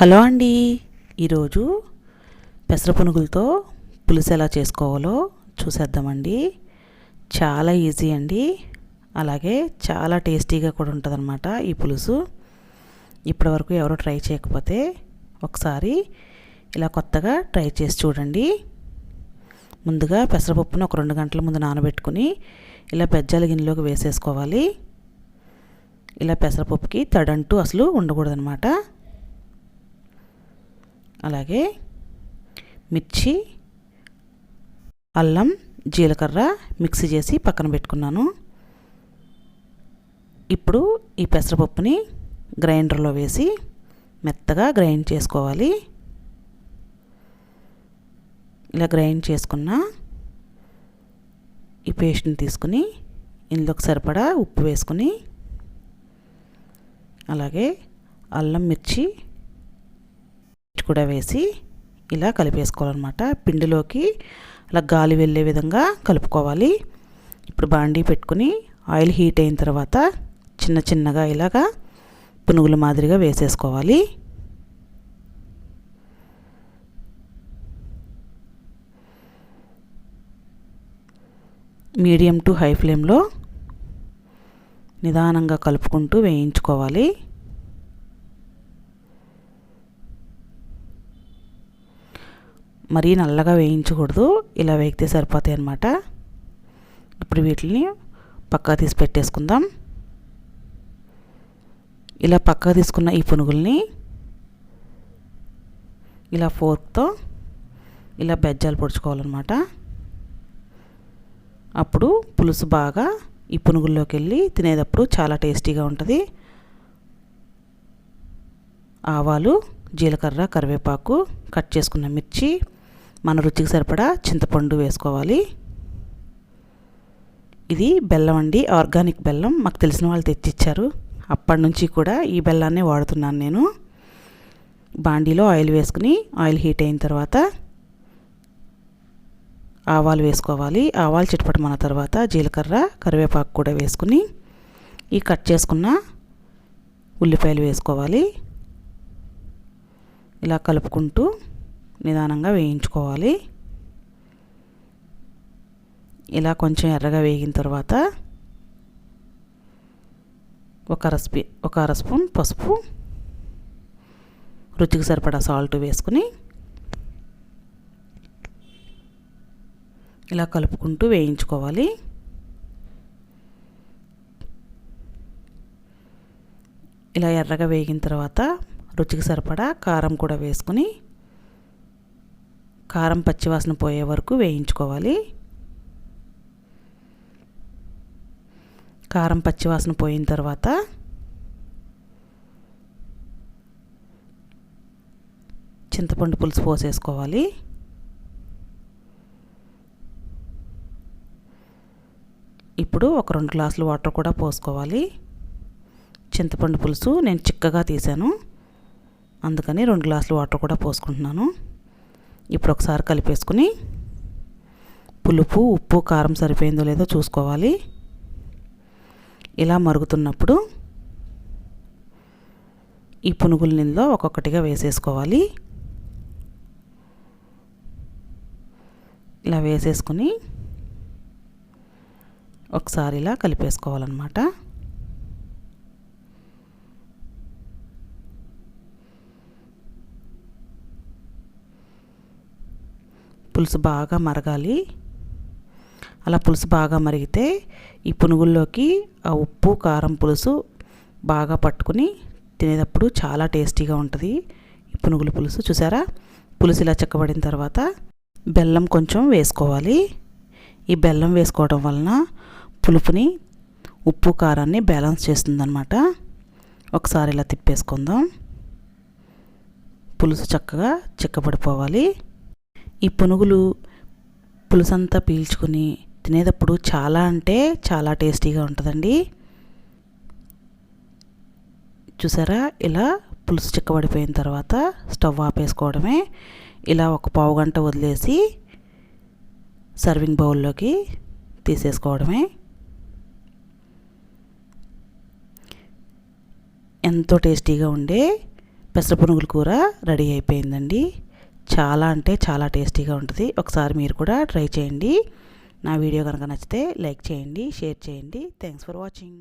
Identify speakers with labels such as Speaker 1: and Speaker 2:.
Speaker 1: Hello అండి. ఈరోజు పెసర పునుగులతో పులుసు ఎలా చేసుకోవాలో చూసేద్దామండి. చాలా ఈజీ అండి. అలాగే చాలా టేస్టీగా కూడా ఉంటుందన్నమాట ఈ పులుసు. ఇప్పటివరకు ఎవరు ట్రై చేయకపోతే ఒకసారి ఇలా కొత్తగా ట్రై చేసి చూడండి. ముందుగా పెసరపప్పును ఒక రెండు గంటల ముందు నానబెట్టుకుని ఇలా పెజ్జాల గిన్నెలోకి వేసేసుకోవాలి. ఇలా పెసరపప్పుకి తడంటూ అసలు ఉండకూడదనమాట అలాగే మిర్చి అల్లం జీలకర్ర మిక్సీ చేసి పక్కన పెట్టుకున్నాను. ఇప్పుడు ఈ పెసరపప్పుని గ్రైండర్లో వేసి మెత్తగా గ్రైండ్ చేసుకోవాలి. ఇలా గ్రైండ్ చేసుకున్న ఈ పేస్ట్ని తీసుకుని ఇందులోకి సరిపడా ఉప్పు వేసుకుని అలాగే అల్లం మిర్చి కూడా వేసి ఇలా కలిపేసుకోవాలన్నమాట. పిండిలోకి అలా గాలి వెళ్ళే విధంగా కలుపుకోవాలి. ఇప్పుడు బాండీ పెట్టుకుని ఆయిల్ హీట్ అయిన తర్వాత చిన్న చిన్నగా ఇలాగా పునుగుల మాదిరిగా వేసేసుకోవాలి. మీడియం టు హై ఫ్లేమ్లో నిదానంగా కలుపుకుంటూ వేయించుకోవాలి. మరీ నల్లగా వేయించకూడదు. ఇలా వేగితే సరిపోతాయి అన్నమాట. ఇప్పుడు వీటిని పక్కా తీసి పెట్టేసుకుందాం. ఇలా పక్కా తీసుకున్న ఈ పునుగుల్ని ఇలా ఫోర్క్తో ఇలా బెజ్జాలు పొడుచుకోవాలన్నమాట. అప్పుడు పులుసు బాగా ఈ పునుగుల్లోకి వెళ్ళి తినేటప్పుడు చాలా టేస్టీగా ఉంటుంది. ఆవాలు జీలకర్ర కరివేపాకు కట్ చేసుకున్న మిర్చి మన రుచికి సరిపడా చింతపండు వేసుకోవాలి. ఇది బెల్లం అండి ఆర్గానిక్ బెల్లం. మాకు తెలిసిన వాళ్ళు తెచ్చిచ్చారు. అప్పటి నుంచి కూడా ఈ బెల్లాన్నే వాడుతున్నాను నేను. బాండీలో ఆయిల్ వేసుకుని ఆయిల్ హీట్ అయిన తర్వాత ఆవాలు వేసుకోవాలి. ఆవాలు చిటపటమన్న తర్వాత జీలకర్ర కరివేపాకు కూడా వేసుకుని ఈ కట్ చేసుకున్న ఉల్లిపాయలు వేసుకోవాలి. ఇలా కలుపుకుంటూ నిదానంగా వేయించుకోవాలి. ఇలా కొంచెం ఎర్రగా వేగిన తర్వాత ఒక అర స్పీ ఒక అర స్పూన్ పసుపు రుచికి సరిపడా సాల్ట్ వేసుకుని ఇలా కలుపుకుంటూ వేయించుకోవాలి. ఇలా ఎర్రగా వేగిన తర్వాత రుచికి సరిపడా కారం కూడా వేసుకుని కారం పచ్చివాసన పోయే వరకు వేయించుకోవాలి. కారం పచ్చివాసన పోయిన తర్వాత చింతపండు పులుసు పోసేసుకోవాలి. ఇప్పుడు ఒక రెండు గ్లాసులు వాటర్ కూడా పోసుకోవాలి. చింతపండు పులుసు నేను చిక్కగా తీసాను. అందుకని రెండు గ్లాసులు వాటర్ కూడా పోసుకుంటున్నాను. ఇప్పుడు ఒకసారి కలిపేసుకుని పులుపు ఉప్పు కారం సరిపోయిందో లేదో చూసుకోవాలి. ఇలా మరుగుతున్నప్పుడు ఈ పునుగుల నీళ్ళలో ఒక్కొక్కటిగా వేసేసుకోవాలి. ఇలా వేసేసుకుని ఒకసారి ఇలా కలిపేసుకోవాలన్నమాట. పులుసు బాగా మరగాలి. అలా పులుసు బాగా మరిగితే ఈ పునుగుల్లోకి ఆ ఉప్పు కారం పులుసు బాగా పట్టుకుని తినేటప్పుడు చాలా టేస్టీగా ఉంటుంది ఈ పునుగుల పులుసు. చూసారా? పులుసు ఇలా చెక్కబడిన తర్వాత బెల్లం కొంచెం వేసుకోవాలి. ఈ బెల్లం వేసుకోవడం వలన పులుపుని ఉప్పు కారాన్ని బ్యాలెన్స్ చేస్తుందన్నమాట. ఒకసారి ఇలా తిప్పేసుకుందాం. పులుసు చక్కగా చిక్కబడిపోవాలి. ఈ పునుగులు పులుసంతా పీల్చుకుని తినేటప్పుడు చాలా అంటే చాలా టేస్టీగా ఉంటుందండి. చూసారా? ఇలా పులుసు చిక్కబడిపోయిన తర్వాత స్టవ్ ఆపేసుకోవడమే. ఇలా ఒక పావు గంట వదిలేసి సర్వింగ్ బౌల్లోకి తీసేసుకోవడమే. ఎంతో టేస్టీగా ఉండే పెసర పునుగుల కూర రెడీ అయిపోయిందండి. చాలా అంటే చాలా టేస్టీగా ఉంటుంది. ఒకసారి మీరు కూడా ట్రై చేయండి. నా వీడియో కనుక నచ్చితే లైక్ చేయండి షేర్ చేయండి. Thanks for watching